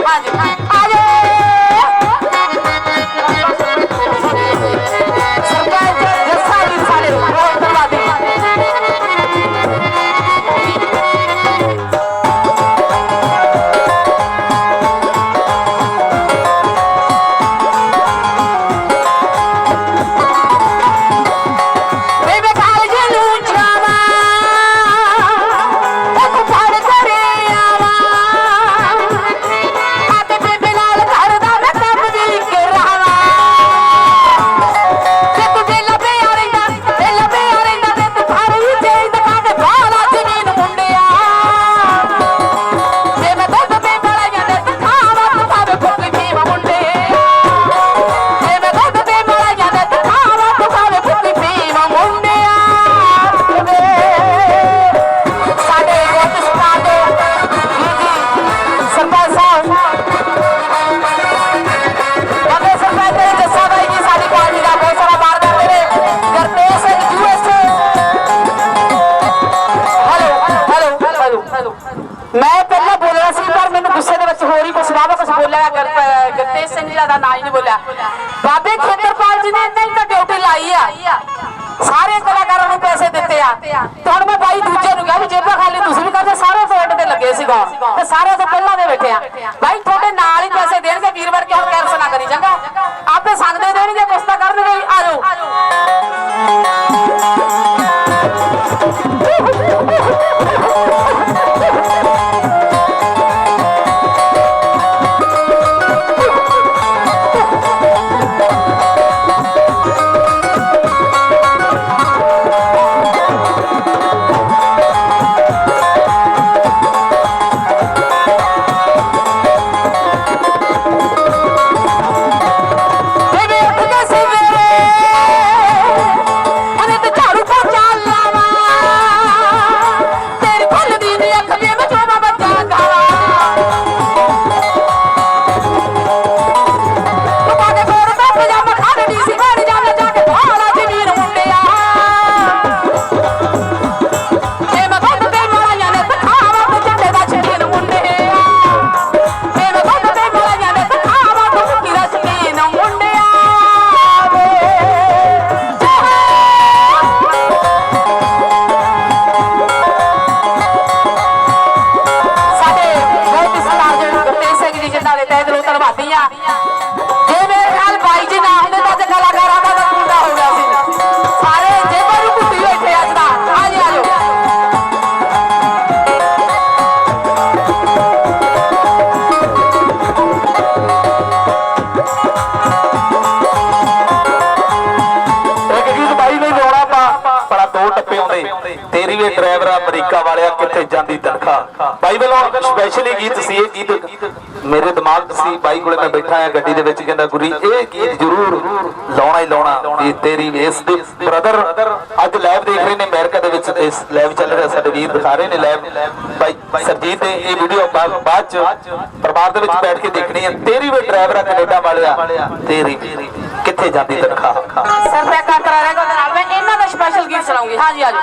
你看看 ਮੈਂ ਪਹਿਲਾਂ ਬੋਲਿਆ ਸੀ, ਪਰ ਮੈਨੂੰ ਗੁੱਸੇ ਦੇ ਵਿੱਚ ਹੋਰ ਹੀ ਕੁਝ ਵਾਵਾ ਕੁਝ ਬੋਲਿਆ ਗੱਤੇ ਸਿੰਘ ਜੀ ਦਾ ਨਾਂ ਹੀ ਨਹੀਂ ਬੋਲਿਆ। ਬਾਬੇ ਖੇਤਰਪਾਲ ਜੀ ਨੇ ਇੰਨਾ ਤਾਂ ਡਿਊਟੀ ਲਾਈ ਆ। ਸਾਰੇ ਕਲਾਕਾਰਾਂ ਨੂੰ ਪੈਸੇ ਦਿੱਤੇ ਆ। ਤੇ ਹੁਣ ਮੈਂ ਬਾਈ ਦੂਜੇ ਨੂੰ ਕਿਹਾ ਵੀ ਜੇਬਾਂ ਖਾਲੀ, ਤੁਸੀਂ ਵੀ ਕਰਦੇ ਸਾਰੇ ਫਰੰਟ ਤੇ ਲੱਗੇ ਸੀਗਾ। ਤੇ ਸਾਰੇ ਤੋਂ ਪਹਿਲਾਂ ਦੇ ਬੈਠੇ ਆ। ਬਾਈ, ਤੁਹਾਡੇ ਨਾਲ ਹੀ ਪੈਸੇ ਦੇਣਗੇ ਵੀਰਵਾਰ ਕਿਉਂ ਕਰ ਸੁਣਾ ਕਰੀ ਜਾਂਗਾ? ਆਪੇ ਸੰਗਦੇ ਦੇਣਗੇ ਕੁਛ ਆਉਂਦੇ ਤੇਰੀ ਡਰਾਈਵਰ ਅਮਰੀਕਾ ਵਾਲਿਆ, ਕਿੱਥੇ ਜਾਂਦੀ ਤਨਖਾਹ? ਬਾਈ ਵੱਲੋਂ ਸਪੈਸ਼ਲੀ ਗੀਤ ਸੀ ਇਹ ਗੀਤ। ਮੇਰੇ ਦਿਮਾਗ 'ਚ ਸੀ, ਬਾਈ ਕੋਲੇ ਮੈਂ ਬੈਠਾ ਆ ਗੱਡੀ ਦੇ ਵਿੱਚ, ਕਹਿੰਦਾ ਗੁਰੀ, ਇਹ ਗੀਤ ਜ਼ਰੂਰ ਲਾਉਣਾ ਹੀ ਲਾਉਣਾ ਵੀ ਤੇਰੀ ਵੇਸ ਦੇ ਬ੍ਰਦਰ ਅੱਜ ਲਾਈਵ ਦੇਖ ਰਹੇ ਨੇ ਅਮਰੀਕਾ ਦੇ ਵਿੱਚ, ਇਸ ਲਾਈਵ ਚੱਲ ਰਿਹਾ, ਸਾਡੇ ਵੀਰ ਦਿਖਾ ਰਹੇ ਨੇ ਲਾਈਵ ਬਾਈ ਸਰਜੀਤ ਨੇ ਇਹ ਵੀਡੀਓ ਬਾਅਦ 'ਚ ਪਰਿਵਾਰ ਦੇ ਵਿੱਚ ਬੈਠ ਕੇ ਦੇਖਣੀ ਹੈ ਤੇਰੀ ਵੇ ਡਰਾਈਵਰ ਕੈਨੇਡਾ ਵਾਲਿਆ, ਤੇਰੀ ਕਿੱਥੇ ਜਾਂਦੀ ਤਨਖਾਹ? ਸਰ, ਮੈਂ ਕਾਕਰਾ ਰਹੇਗਾ ਉਹਦੇ ਨਾਲ ਮੈਂ ਇਹਨਾਂ ਦਾ ਸਪੈਸ਼ਲ ਗੀਤ ਸੁਣਾਉਂਗੀ। ਹਾਂਜੀ ਹਾਂਜੀ।